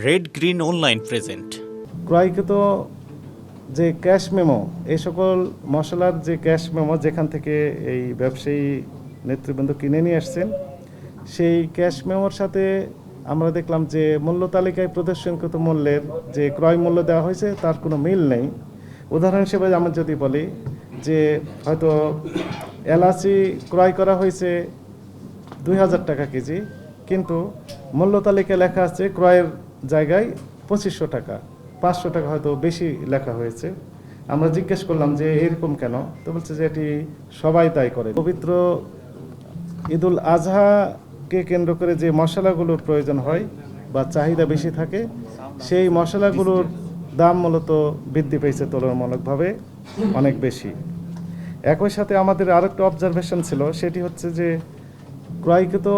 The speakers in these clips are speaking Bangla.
রেড গ্রিন অনলাইন প্রেজেন্ট ক্রয়কৃত যে ক্যাশ মেমো, এই সকল মশলার যে ক্যাশ মেমো যেখান থেকে এই ব্যবসায়ী নেতৃবৃন্দ কিনে নিয়ে আসছেন, সেই ক্যাশ মেমোর সাথে আমরা দেখলাম যে মূল্য তালিকায় প্রদর্শনকৃত মূল্যের যে ক্রয় মূল্য দেওয়া হয়েছে, তার কোনো মিল নেই। উদাহরণ হিসেবে আমরা যদি বলি যে হয়তো এলাচি ক্রয় করা হয়েছে দুই হাজার টাকা কেজি, কিন্তু মূল্য তালিকায় লেখা আছে ক্রয়ের জায়গায় পঁচিশশো টাকা, পাঁচশো টাকা হয়তো বেশি লেখা হয়েছে। আমরা জিজ্ঞেস করলাম যে, এরকম কেন? তো বলছে যে, এটি সবাই তাই করে। পবিত্র ঈদুল আজহাকে কেন্দ্র করে যে মশলাগুলোর প্রয়োজন হয় বা চাহিদা বেশি থাকে, সেই মশলাগুলোর দাম মূলত বৃদ্ধি পেয়েছে তুলনামূলকভাবে অনেক বেশি। একই সাথে আমাদের আরেকটা অবজারভেশন ছিল, সেটি হচ্ছে যে, ক্রয়কৃত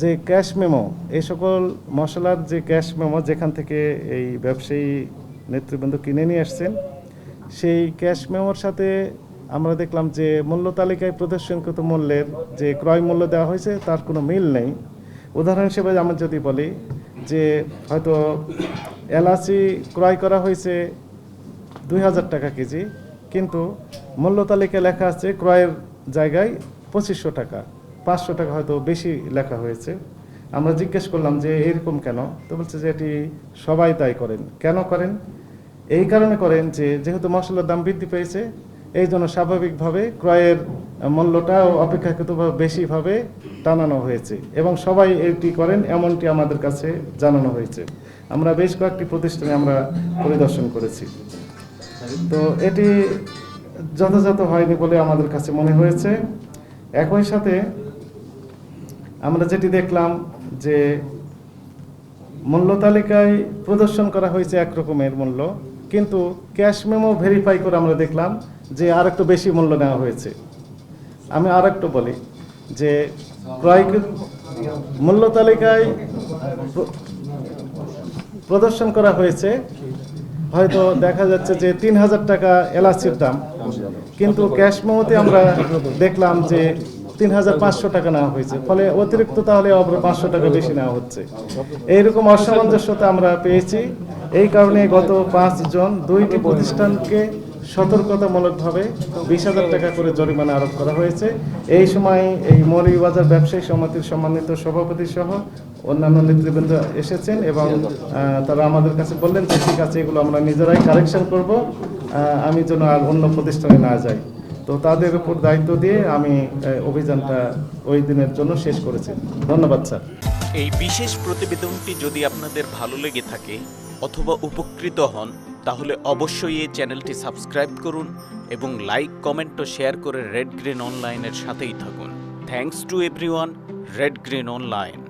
যে ক্যাশ মেমো এই সকল মশলার যে ক্যাশ মেমো যেখান থেকে এই ব্যবসায়ী নেতৃবৃন্দ কিনে নিয়ে আসছেন, সেই ক্যাশ মেমোর সাথে আমরা দেখলাম যে মূল্য তালিকায় প্রদর্শনকৃত মূল্যের যে ক্রয় মূল্য দেওয়া হয়েছে, তার কোনো মিল নেই। উদাহরণ হিসেবে আমরা যদি বলি যে হয়তো এলাচি ক্রয় করা হয়েছে দুই হাজার টাকা কেজি, কিন্তু মূল্য তালিকায় লেখা আছে ক্রয়ের জায়গায় পঁচিশশো টাকা। পাঁচশো টাকা হয়তো বেশি লেখা হয়েছে। আমরা জিজ্ঞেস করলাম যে, এরকম কেন? তো বলছে যে, এটি সবাই তাই করেন। কেন করেন? এই কারণে করেন যে, যেহেতু মশলার দাম বৃদ্ধি পেয়েছে, এই জন্য স্বাভাবিকভাবে ক্রয়ের মূল্যটাও অপেক্ষাকৃতভাবে বেশিভাবে টানানো হয়েছে এবং সবাই এটি করেন এমনটি আমাদের কাছে জানানো হয়েছে। আমরা বেশ কয়েকটি প্রতিষ্ঠানে আমরা পরিদর্শন করেছি। তো এটি যথাযথ হয়নি বলে আমাদের কাছে মনে হয়েছে। একই সাথে আমরা যেটি দেখলাম যে মূল্য তালিকায় প্রদর্শন করা হয়েছে এক রকমের মূল্য, কিন্তু ক্যাশ মেমো ভেরিফাই করে আমরা দেখলাম যে আর একটু বেশি মূল্য নেওয়া হয়েছে। আমি আর একটু বলি যে ক্রয় মূল্য তালিকায় প্রদর্শন করা হয়েছে। হয়তো দেখা যাচ্ছে যে তিন হাজার টাকা এলাচির দাম। কিন্তু ক্যাশ মেমোতে আমরা দেখলাম যে তিন হাজার পাঁচশো টাকা নেওয়া হয়েছে। ফলে অতিরিক্ত তাহলে পাঁচশো টাকা বেশি নেওয়া হচ্ছে। এইরকম অসামঞ্জস্যতা আমরা পেয়েছি। এই কারণে গত পাঁচ জন দুইটি প্রতিষ্ঠানকে সতর্কতামূলকভাবে বিশ হাজার টাকা করে জরিমানা আরোপ করা হয়েছে। এই সময় এই মৌলভীবাজার ব্যবসায়ী সমিতির সম্মানিত সভাপতি সহ অন্যান্য নেতৃবৃন্দ এসেছেন এবং তারা আমাদের কাছে বললেন যে, ঠিক আছে, এগুলো আমরা নিজেরাই কারেকশন করব। আমি যেন আর অন্য প্রতিষ্ঠানে না যাই। তো তাদের উপর দায়িত্ব দিয়ে আমি অভিযানটা ওই দিনের জন্য শেষ করেছি। ধন্যবাদ, স্যার। এই বিশেষ প্রতিবেদনটি যদি আপনাদের ভালো লেগে থাকে অথবা উপকৃত হন, তাহলে অবশ্যই এই চ্যানেলটি সাবস্ক্রাইব করুন এবং লাইক, কমেন্ট ও শেয়ার করে রেড গ্রিন অনলাইনের সাথেই থাকুন। Thanks to everyone, Red Green online.